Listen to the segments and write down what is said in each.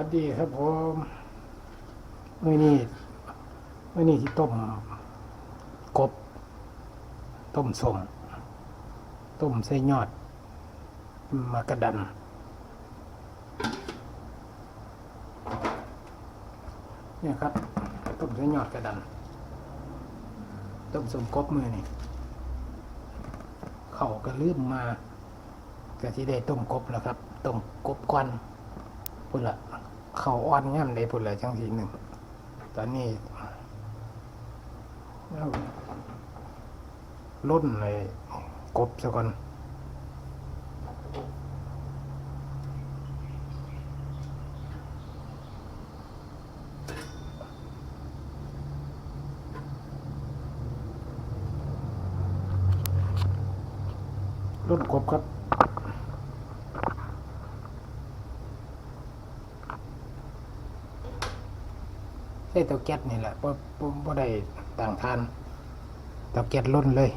วัสดีครับผมมื่อนี้มื่อนี้ที่ต้มกบ ต้มสมต้มใส่ยอด มากระดัน เนี่ยครับ ต้มใส่ยอดกระดัน ต้มสมกบมือนี่เขาก็ลืมมาก็ที่ได้ต้มกบแล้วครับ ต้มกบควัน พุ่นละเขาอ่อนง่ามได้พุ่นละจังสีหนึ่งตอนนี้ล้นเลยกบซะก่อนกบครับ ใช้ เตาแก๊สนี่แหละบ่บ่บ่ได้ต่างทานเตาแก๊สล้นเลย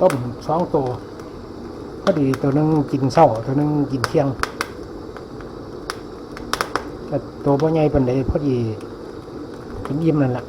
ต้มสองตัวพอดีตัวหนึงกินเช้าตัวหนึงกินเที่ยงแต่ตัวพ่อใหญ่ปันใดพอดีกินอิ่มนั่นแหละ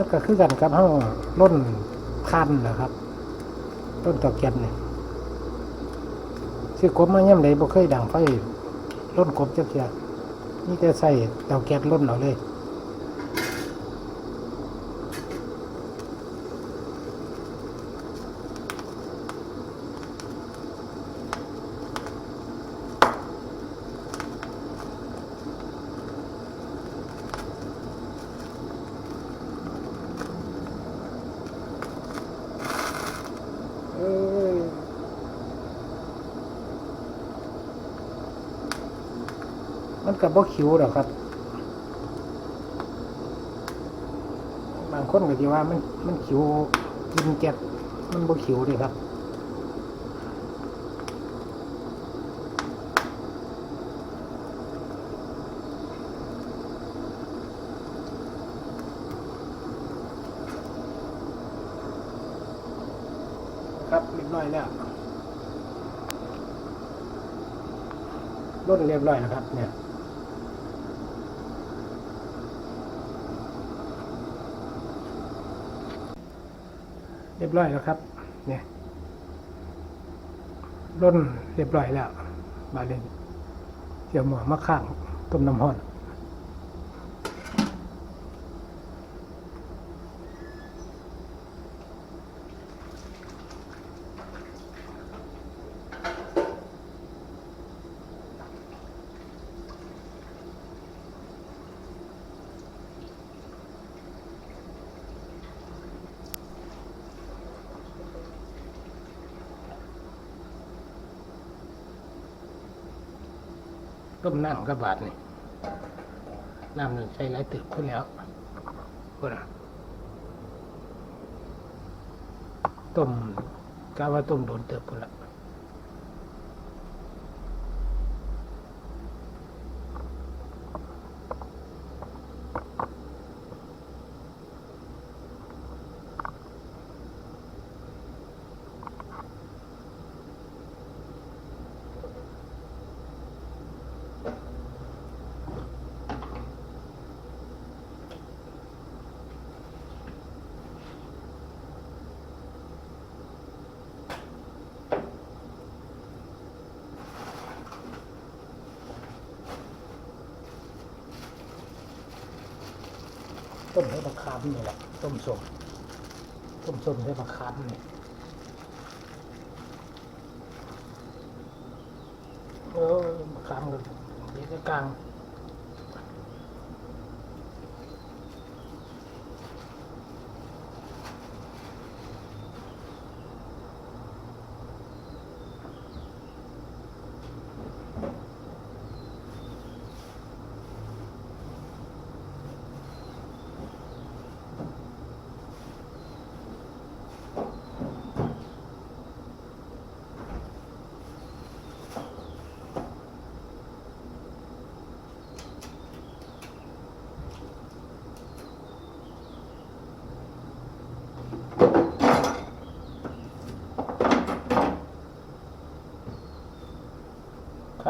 แล้วก็คือกันครับเฮาล้นคันนะครับล้นตาแก๊สนี่ยซื้อกบมาย่ำใดบ่เคยดังไฟล้นกบจักเทียนี่จะใส่เตาแก๊สล้นเอาเลย กับบ่คิวหรอกครับ บางคนก็ที่ว่ามันมันคิวกินแก๊สมันบ่คิวเลยครับครับเรียบร้อยแล้วร่นเรียบร้อยแล้วครับเนี่ย เรียบร้อยแล้วครับ เนี่ยร่นเรียบร้อยแล้ว บาเลนเดี๋ยวหมอมะข้างต้มน้ำห้อน ต้มน้ำกับบาดนี่น้ำนั่นใช้หลายตึกขึ้นแล้วพูดนะต้มกาว่าต้มโดนเติบพุ่นละ ต้มให้มะขามนี่แหละต้มส้มต้มส้มให้มะขามนี่เออมะขามเลยนี่ก็กลาง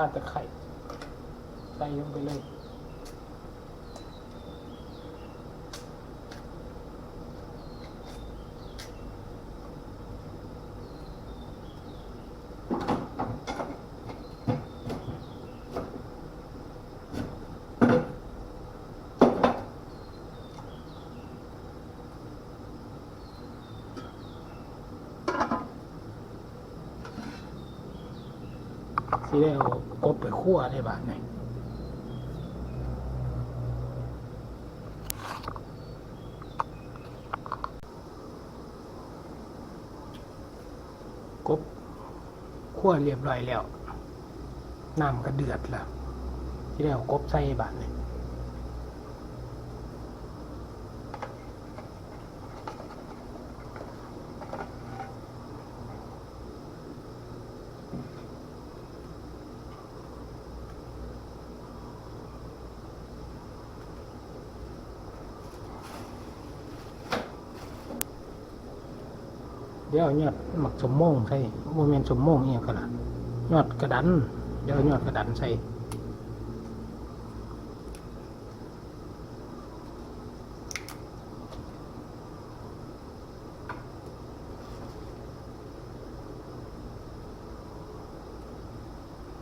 ข้าตะไคร่ใส่ลงไปเลย สิได้เอากบไปคั่วได้บ้านนี่กบคั่วเรียบร้อยแล้วน้ำก็เดือดแล้วที่ได้เอากบใส่บ้านเลย เดี๋ยวเอายอดหมักสมมงใส่โมเมนสมมงเอียกันละยอดกระดัน เดี๋ยวเอายอดกระดันใส่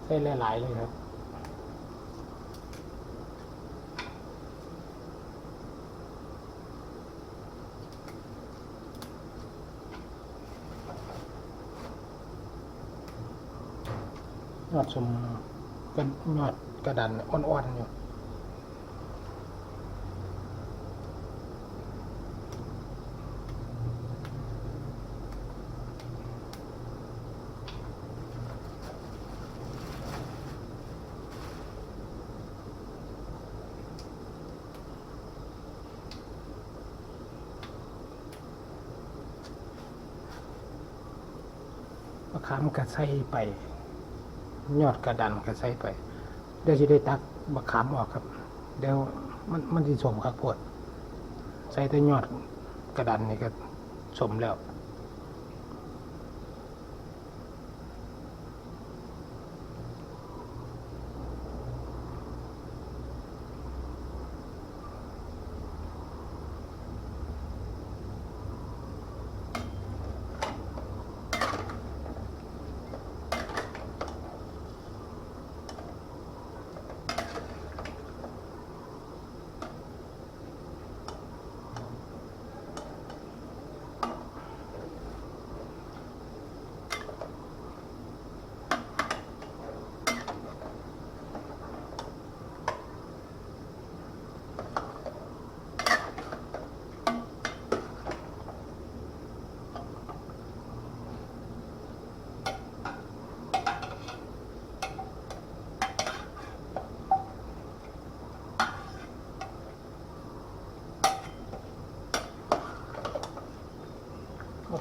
ใส่หลายๆเลยครับ อดชมเป็นยอดกระดันอ่อนๆอยู่มะขามกระใส่ไป ยอดกระดันก็ใส่ไป เดี๋ยวจะได้ตักบักขามออกครับ เดี๋ยวมันมันจะสมครับปวดใส่แต่ยอดกระดันนี่ก็สมแล้ว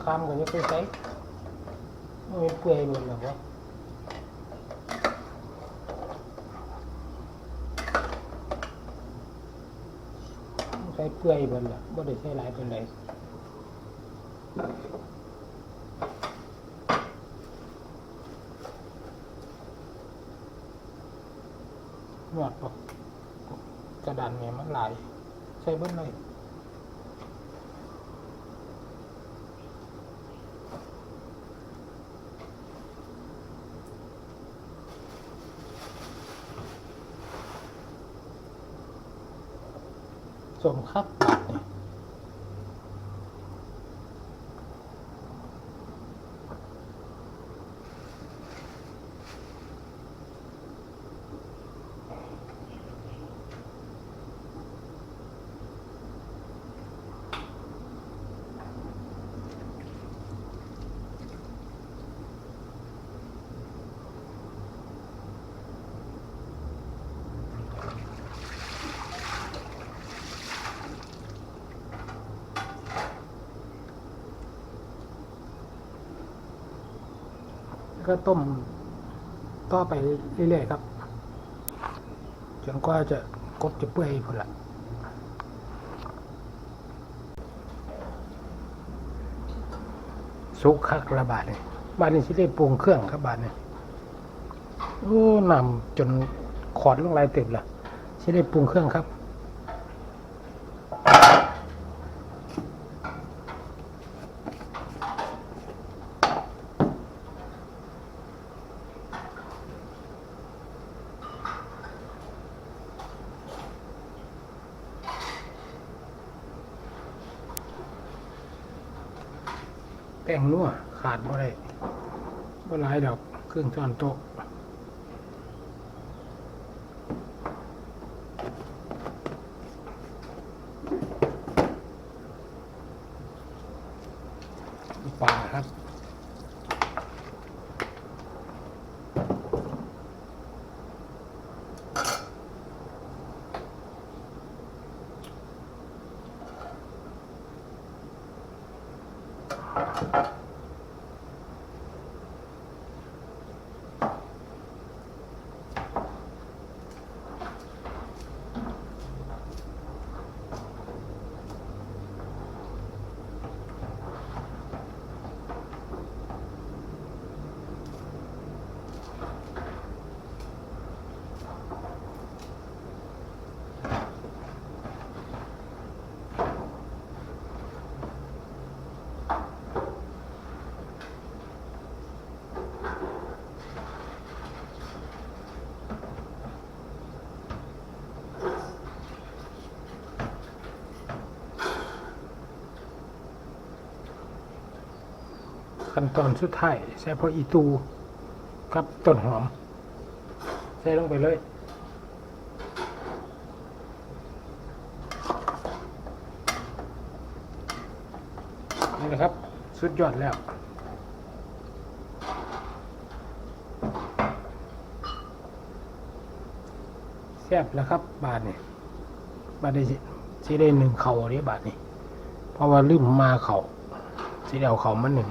มะขามก็ยังไปใส่มันเปื่อยหมดแล้ววะใส่เมครับ ก็ต้มต่อไปเรื่อยๆครับ จนกว่าจะกบจะเปื่อยพุ่นละสุกคักระบาดเลยบ้าดนี้สิได้ปรุงเครื่องครับบ้าดนี้โอ้นำจนขอดลงลายเต็มละสิได้ปรุงเครื่องครับ แป้งนัวขาดบ่ได้บ่หลายดอกเค รื่องช้อนโต๊ะปลาครับ ขั้นตอนสุดท้ายใส่พออีตูกับต้นหอม ใส่ลงไปเลยนี่นะครับ สุดยอดแล้วแซ่บแล้วครับ บาทนี่บาทได้สิสิได้หนึ่งเข่าเนี้บาทนี่เพราะว่าลืมมาเข่าสิได้เอาเข่ามาหนึ่ง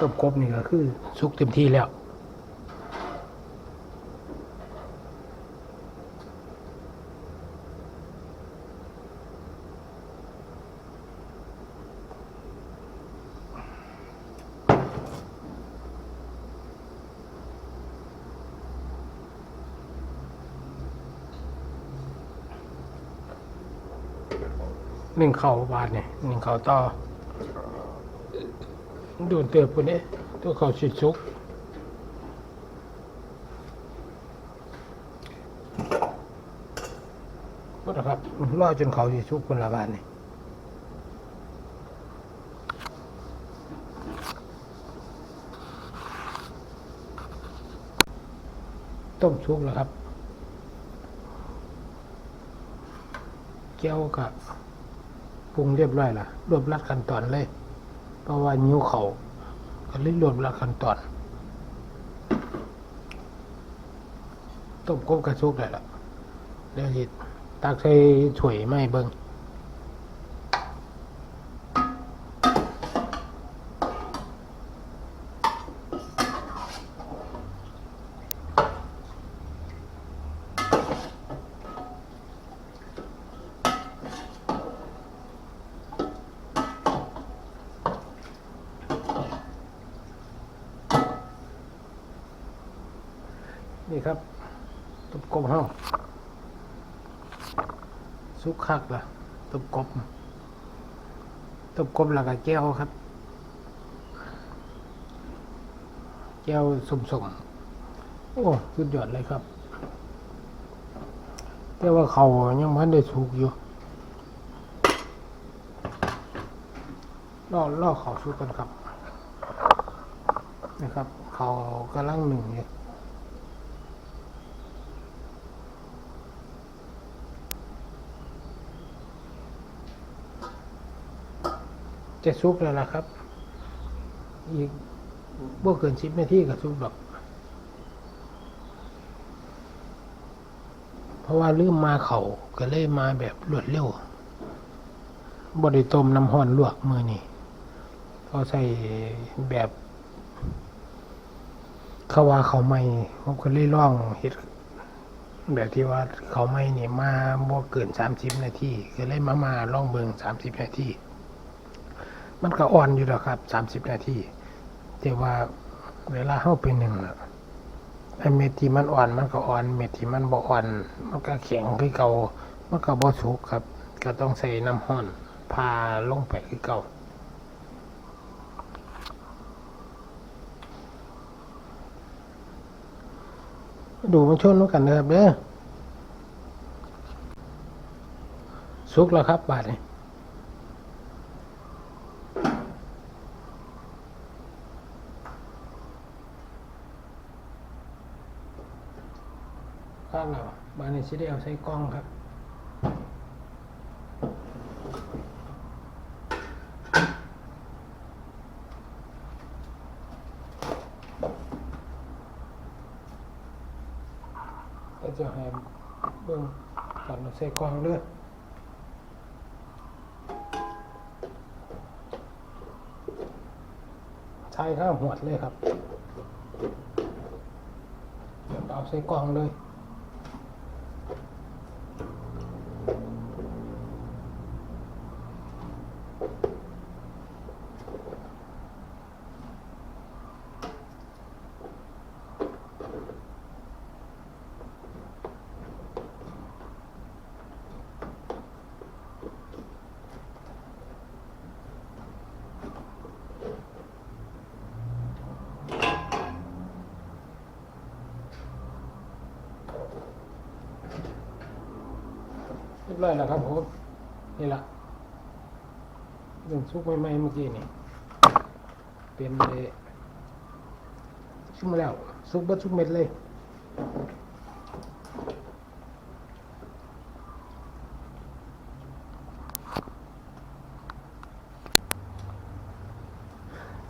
ต้มกบนี่ก็คือสุกเต็มที่แล้วหนึ่งเข่าบาทเนี่ยหนึ่งเข่าต่อ โดนเตือนปุ่นนี้ตัวเขาชิดซุกก็นะครับรอจนเขาชิดซุกคนละบ้านนี่ต้มซุกแล้วครับเกี๊ยวกับปรุงเรียบร้อยละรวบรัดขั้นตอนเลย เพราะว่านิ้วเขาก็เลยรวมละขั้นตอนต้มกบกระซุกได้ละเดี๋ยวสิตักใส่ถ้วยไม่เบิ่ง นี่ครับต้มกบเฮาสุกคักละต้มกบต้มกบแล้วก็แก้วครับ แก้วสมๆโอ้สุดยอดเลยครับ แต่ว่าเขายังพันได้สุกอยู่รอรอเขาสุกกันครับ นะครับ เขากำลังหนึ่งอยู่ จะสุกแล้วล่ะครับ อีกบ่เกินสิบนาทีก็สุกดอก เพราะว่าลืมมาเขาก็เลยมาแบบรวดเร็วบไดิต้มน้ำห้อนลวกมือนี่เขาใส่แบบเขาว่าเขาไม่ผมก็เลยล่องเฮ็ดแบบที่ว่าเขาไม่นี่มาบ่เกินสามสิบนาทีก็เลยมามาล่องเบิงสามสิบนาที มันก็อ่อนอยู่แล้วครับสามสิบนาทีแต่ว่าเวลาเข้าไปหนึ่งน่ะไอ้เม็ดที่มันอ่อนมันก็อ่อน เม็ดที่มันบ่อ่อน มันก็แข็งคือเก่ามันก็บ่สุกครับ ก็ต้องใส่น้ำห้อนพาลงไปคือเก่าดูมันชนแล้วกันนะครับเด้อสุกแล้วครับบาดนี้ข้างเรา บาดนี้สิได้เอาใส่กล้องครับก็จะให้เบิ่งตอนเราใส่กล่องเด้อใช้ข้าวหวดเลยครับเดี๋ยวเอาใส่กล่องเลย บร้อยแล้วครับผมนี่ละเรื่องซุกใหม่ๆเมื่อกี้นี่เป็นเลยซุกมาแล้วซุกเบิดซุกเม็ดเลย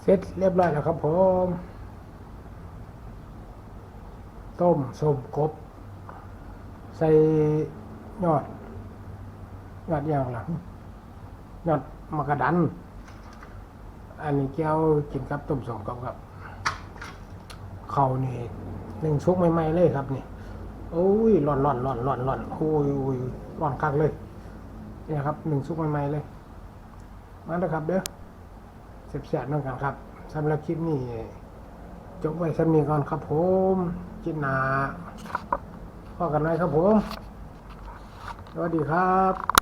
เสร็จเรียบร้อยแล้วครับผมต้มสมกบ ใส่ยอด ยอดอย่างหลังยอดมะกระดัน อันนี้แก้วกินกับต้มสมกับกับเขานี่หนึ่งชุกใหม่ๆเลยครับนี่โอ้ยร้อนร้อนร้อนร้อนร้อนโอ้ยโอ้ยร้อนคักเลยเนี่ยครับหนึ่งชุกใหม่ๆเลย มาแล้วครับเด้อเสียบแสบนั่งกันครับสำหรับคลิปนี้จบไว้สำนีก่อนครับผมจินหนาพอกันไหมครับผม สวัสดีครับ